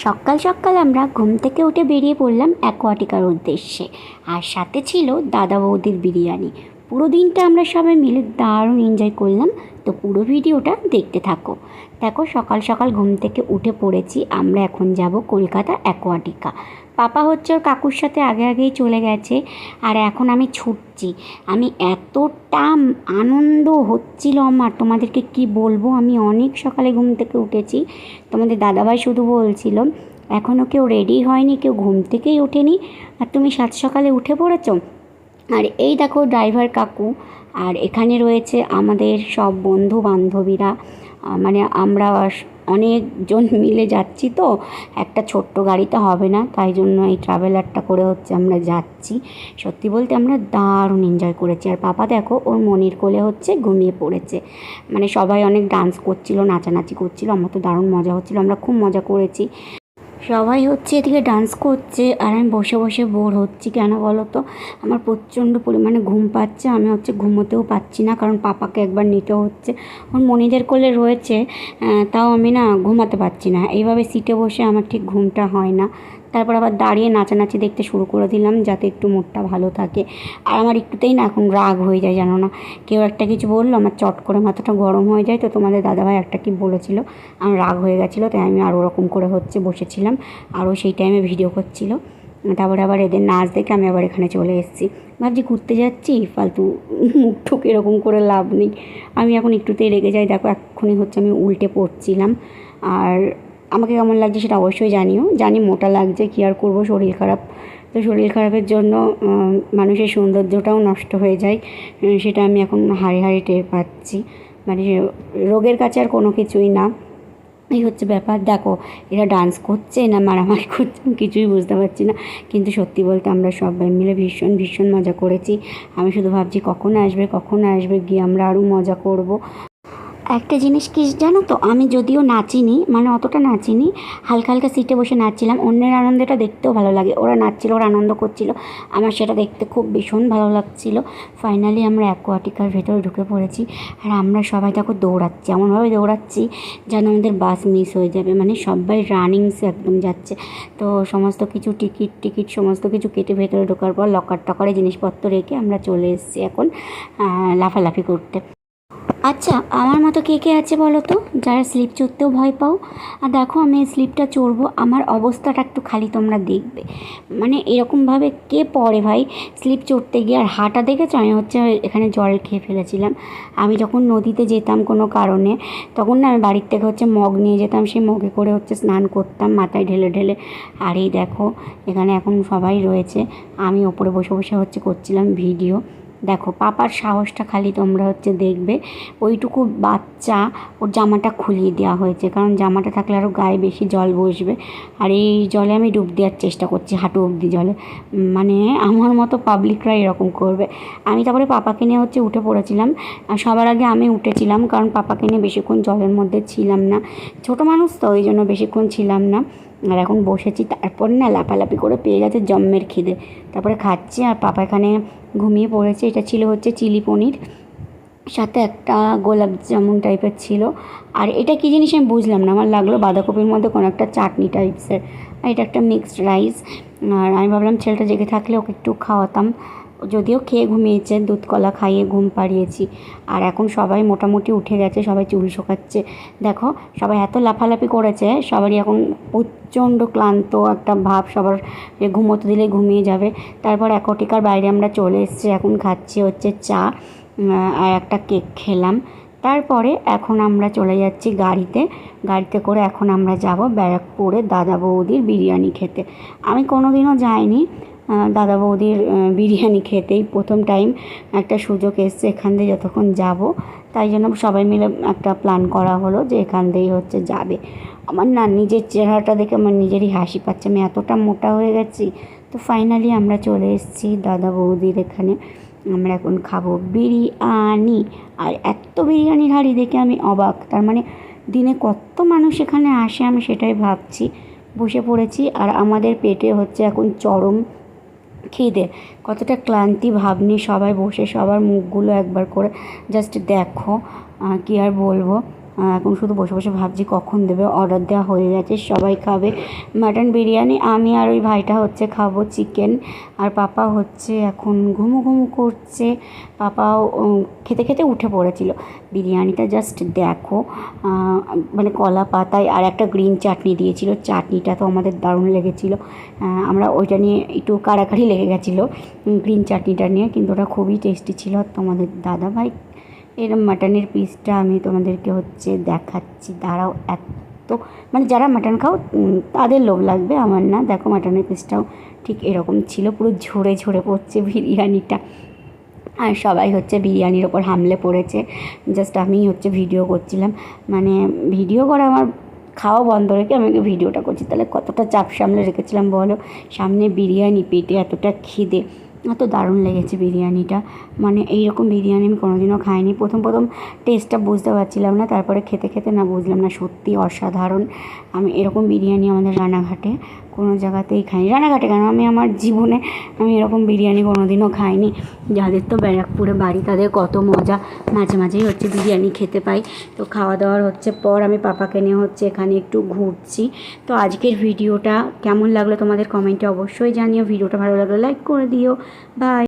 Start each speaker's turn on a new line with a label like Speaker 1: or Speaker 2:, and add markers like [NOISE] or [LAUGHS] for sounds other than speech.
Speaker 1: সকাল সকাল আমরা ঘুম থেকে উঠে বেরিয়ে পড়লাম অ্যাকোয়াটিকার উদ্দেশ্যে। আর সাথে ছিল দাদা বৌদির বিরিয়ানি। পুরো দিনটা আমরা সবাই মিলে দারুণ এনজয় করলাম। তো পুরো ভিডিওটা দেখতে থাকো। দেখো, সকাল সকাল ঘুম থেকে উঠে পড়েছি। আমরা এখন যাব কলকাতা অ্যাকোয়াটিকা। পাপা হচ্ছে ওর কাকুর সাথে আগে আগেই চলে গেছে আর এখন আমি ছুটছি। আমি এতটা আনন্দ হচ্ছিল আমার। তোমাদেরকে কি বলব? আমি অনেক সকালে ঘুম থেকে উঠেছি। তোমাদের দাদাভাই শুধু বলছিল এখনও কেউ রেডি হয়নি, কেউ ঘুম থেকেই ওঠেনি। আর তুমি সাত সকালে উঠে পড়েছো? আর এই দেখো ড্রাইভার কাকু, আর এখানে রয়েছে আমাদের সব বন্ধু বান্ধবীরা মানে আমরা অনেকজন [LAUGHS] মিলে যাচ্ছি তো, একটা ছোট্ট গাড়িতে হবে না, তাই জন্য এই ট্রাভেলারটা করে হচ্ছে আমরা যাচ্ছি। সত্যি বলতে আমরা দারুণ এনজয় করেছি, আর পাপা দেখো ওর মনির কোলে হচ্ছে ঘুমিয়ে পড়েছে। মানে সবাই অনেক ডান্স করছিল, নাচানাচি করছিল, আমার তো দারুণ মজা হচ্ছিল, আমরা খুব মজা করেছি। সবাই হচ্ছে এদিকে ডান্স করছে আর আমি বসে বসে বোর হচ্ছি। কেন বলো তো আমার প্রচণ্ড পরিমাণে ঘুম পাচ্ছে, আমি হচ্ছে ঘুমোতেও পাচ্ছি না, কারণ পাপাকে একবার নিতে হচ্ছে। ওর মনিদের কোলে রয়েছে তাও আমি না ঘুমাতে পারছি না। এইভাবে সিটে বসে আমার ঠিক ঘুমটা হয় না। তারপর আবার দাঁড়িয়ে নাচানাচি দেখতে শুরু করে দিলাম যাতে একটু মুডটা ভালো থাকে। আর আমার একটুতেই না এখন রাগ হয়ে যায়, জানো না? কেউ একটা কিছু বলল, আমার চট করে মাথাটা গরম হয়ে যায়। তো তোমাদের দাদাভাই একটা কি বলেছিল? আমার রাগ হয়ে গেছিল, তাই আমি আরও ওরকম করে হচ্ছে বসেছিলাম। আরও সেই টাইমে ভিডিও করছিল। তারপরে আবার এদের নাচ দেখে আমি আবার এখানে চলে এসেছি। ভাবছি ঘুরতে যাচ্ছি, ফালতু মুখ ঠুক এরকম করে লাভ নেই। আমি এখন একটুতেই রেগে যাই। দেখো, এক্ষুনি হচ্ছে আমি উল্টে পড়ছিলাম। আর আমাকে কেমন লাগছে সেটা অবশ্যই জানিও। জানি মোটা লাগছে, কী আর করব, শরীর খারাপ। তো শরীর খারাপের জন্য মানুষের সৌন্দর্যটাও নষ্ট হয়ে যায় সেটা আমি এখন হাড়ে হাড়ে টের পাচ্ছি। মানে রোগের কাছে আর কোনো কিছুই না। এই হচ্ছে ব্যাপার। দেখো, এরা ডান্স করছে না মারামারি করছে কিছুই বুঝতে পারছি না। কিন্তু সত্যি বলতে আমরা সবাই মিলে ভীষণ ভীষণ মজা করেছি। আমি শুধু ভাবছি কখন আসবে কখন আসবে, গিয়ে আমরা আরও মজা করব। একটা জিনিস কি জানো তো? আমি যদিও নাচিনি মানে অতটা নাচিনি হালকা হালকা সিটে বসে নাচছিলাম। অন্যের আনন্দটা দেখতেও ভালো লাগে। ওরা নাচছিল, ওরা আনন্দ করছিল। আমার সেটা দেখতে খুব ভীষণ ভালো লাগছিল। ফাইনালি আমরা অ্যাকোয়াটিকার ভেতরে ঢুকে পড়েছি আর আমরা সবাই দেখো দৌড়াচ্ছি। এমনভাবে দৌড়াচ্ছি যেন আমাদের বাস মিস হয়ে যাবে। মানে সবাই রানিংসে একদম যাচ্ছে। তো সমস্ত কিছু টিকিট টিকিট সমস্ত কিছু কেটে ভেতরে ঢোকার পর লকার টকারে জিনিসপত্র রেখে আমরা চলে এসেছি এখন লাফালাফি করতে। আচ্ছা আমার মতো কে কে আছে বলো তো? যারা স্লিপ চড়তেও ভয় পাও? আর দেখো, আমি এই স্লিপটা চড়বো, আমার অবস্থাটা একটু খালি তোমরা দেখবে। মানে এরকমভাবে কে পড়ে ভাই? স্লিপ চড়তে গিয়ে আর হাঁটা দেখেছ? আমি হচ্ছে এখানে জল খেয়ে ফেলেছিলাম। আমি যখন নদীতে যেতাম কোনো কারণে, তখন না আমি বাড়ির থেকে হচ্ছে মগ নিয়ে যেতাম, সেই মগে করে হচ্ছে স্নান করতাম, মাথায় ঢেলে ঢেলে। আর এই দেখো, এখানে এখন সবাই রয়েছে। আমি ওপরে বসে বসে হচ্ছে করছিলাম ভিডিও। দেখো, পাপার সাহসটা খালি তোমরা হচ্ছে দেখবে। ওইটুকু বাচ্চা ওর জামাটা খুলিয়ে দেওয়া হয়েছে, কারণ জামাটা থাকলে আরও গায়ে বেশি জল বসবে। আর এই জলে আমি ডুব দেওয়ার চেষ্টা করছি, হাঁটু অবধি জলে। মানে আমার মতো পাবলিকরা এরকম করবে। আমি তারপরে পাপাকে নিয়ে হচ্ছে উঠে পড়েছিলাম। আর সবার আগে আমি উঠেছিলাম, কারণ পাপাকে নিয়ে বেশিক্ষণ জলের মধ্যে ছিলাম না। ছোটো মানুষ তো, ওই জন্য বেশিক্ষণ ছিলাম না। আর এখন বসেছি, তারপর না লাফালাফি করে পেয়ে গেছে জম্মের খিদে। তারপরে খাচ্ছি আর পাপা এখানে ঘুমিয়ে পড়েছে। এটা ছিল হচ্ছে চিলি পনির। সাথে একটা গোলাপ জামুন টাইপের ছিল। আর এটা কী জিনিস আমি বুঝলাম না। আমার লাগল বাঁধাকপির মধ্যে কোনো একটা চাটনি টাইপসের আর এটা একটা মিক্সড রাইস আর আমি ভাবলাম ছেলেটা জেগে থাকলে ওকে একটু খাওয়াতাম। যদিও খেয়ে ঘুমিয়েছে, দুধ, কলা খাইয়ে ঘুম পাড়িয়েছি। আর এখন সবাই মোটামুটি উঠে গেছে, সবাই চুল শোকাচ্ছে। দেখো, সবাই এত লাফালাফি করেছে, সবারই এখন প্রচণ্ড ক্লান্ত একটা ভাব, সবার ঘুমোতে দিলে ঘুমিয়ে যাবে। তারপর একটিকার বাইরে আমরা চলে এসেছি, এখন খাচ্ছি হচ্ছে চা আর একটা কেক খেলাম। তারপরে এখন আমরা চলে যাচ্ছি গাড়িতে। গাড়িতে করে এখন আমরা যাব ব্যারাকপুরে দাদা বৌদির বিরিয়ানি খেতে। আমি কোনোদিনও যাইনি দাদা বৌদির বিরিয়ানি খেতেই প্রথম টাইম একটা সুযোগ এসছে এখান দিয়ে যতক্ষণ যাব। তাই জন্য সবাই মিলে একটা প্ল্যান করা হলো যে এখান দিয়েই হচ্ছে যাবে। আমার না নিজের চেহারাটা দেখে আমার নিজেরই হাসি পাচ্ছে। আমি এতটা মোটা হয়ে গেছি, তো ফাইনালি আমরা চলে এসেছি দাদা বৌদির এখানে। আমরা এখন খাব বিরিয়ানি। আর এত বিরিয়ানির হাঁড়ি দেখে আমি অবাক। তার মানে দিনে কত মানুষ এখানে আসে আমি সেটাই ভাবছি। বসে পড়েছি আর আমাদের পেটে হচ্ছে এখন চরম খিদে। কতটা ক্লান্তি ভাব নিয়ে সবাই বসে, সবার মুখগুলো একবার করে জাস্ট দেখো কি আর বলব। এখন শুধু বসে বসে ভাবছি কখন দেবে অর্ডার দেওয়া হয়ে গেছে, সবাই খাবে। মাটন বিরিয়ানি, আমি আর ওই ভাইটা হচ্ছে খাব চিকেন আর পাপা হচ্ছে এখন ঘুমু ঘুমু করছে। পাপাও খেতে খেতে উঠে পড়েছিল। বিরিয়ানিটা জাস্ট দেখো মানে কলা পাতায় আর একটা গ্রিন চাটনি দিয়েছিল। চাটনিটা তো আমাদের দারুণ লেগেছিলো। আমরা ওইটা নিয়ে একটু কাড়াকাড়ি লেগে গেছিল গ্রিন চাটনিটা নিয়ে, কিন্তু ওটা খুবই টেস্টি ছিল। তোমাদের দাদা ভাই এর মাটনের পিসটা আমি তোমাদেরকে হচ্ছে দেখাচ্ছি। দাঁড়াও এত মানে যারা মাটন খাও তাদের লোভ লাগবে আমার না। দেখো মাটনের পিসটাও ঠিক এরকম ছিল, পুরো ঝরে ঝরে পড়ছে বিরিয়ানিটা। আর সবাই হচ্ছে বিরিয়ানির ওপর হামলে পড়েছে। জাস্ট আমি হচ্ছে ভিডিও করছিলাম। মানে ভিডিও করা আমার খাওয়া বন্ধ রেখে আমি ভিডিওটা করছি। তাহলে কতটা চাপ সামলে রেখেছিলাম বলো? সামনে বিরিয়ানি, পেটে এতটা খিদে। এত দারুণ লেগেছে বিরিয়ানিটা। মানে এই রকম বিরিয়ানি আমি কোনোদিনও খাইনি। প্রথম প্রথম টেস্টটা বুঝতে পারছিলাম না, তারপরে খেতে খেতে না বুঝলাম না, সত্যি অসাধারণ। আমি এরকম বিরিয়ানি আমাদের রানাঘাটে কোনো জায়গাতেই খাইনি। রানাঘাটে কেন? আমি আমার জীবনে আমি এরকম বিরিয়ানি কোনো দিনও খাইনি। যাদের তো ব্যারাকপুরে বাড়ি, তাদের কত মজা। মাঝে মাঝেই হচ্ছে বিরিয়ানি খেতে পাই। তো খাওয়া দাওয়ার হচ্ছে পর আমি পাপাকে নিয়ে হচ্ছে এখানে একটু ঘুরছি। তো আজকের ভিডিওটা কেমন লাগল তোমাদের কমেন্টে অবশ্যই জানিও। ভিডিওটা ভালো লাগল লাইক করে দিও। বাই।